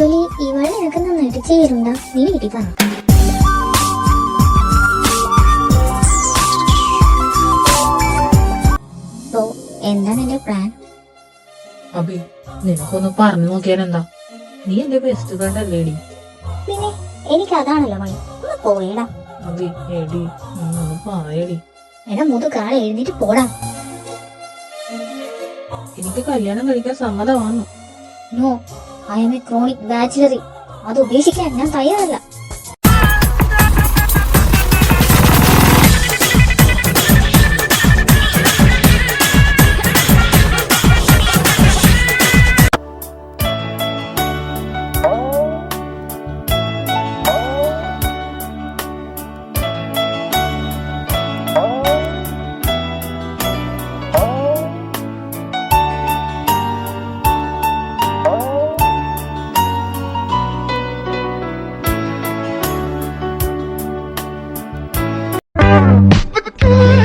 Actually ഈ വഴി നിനക്ക് നന്നായിട്ട് ചേരുണ്ടാ നീ വീട്ടിൽ പറഞ്ഞു അപ്പോ എന്താണ് എന്റെ പ്ലാൻ അബി നിനക്കൊന്ന് പറഞ്ഞു നോക്കിയാൽ എന്താ? നീ എന്റെ ബെസ്റ്റ് ഫ്രണ്ട് അല്ലേടി. പിന്നെ എനിക്ക് അതാണല്ലോ പണി. ഒന്ന് പോയടാ. അബി എടി ഒന്ന് പറയടി. എടാ മുതുകാളെ എഴുന്നേറ്റ് പോടാ. എനിക്ക് കല്യാണം കഴിക്കാൻ സമ്മതമാണ്. No I am a chronic ബാച്ചിലറി അത് ഉപേക്ഷിക്കാൻ ഞാൻ തയ്യാറല്ല. Mm-hmm.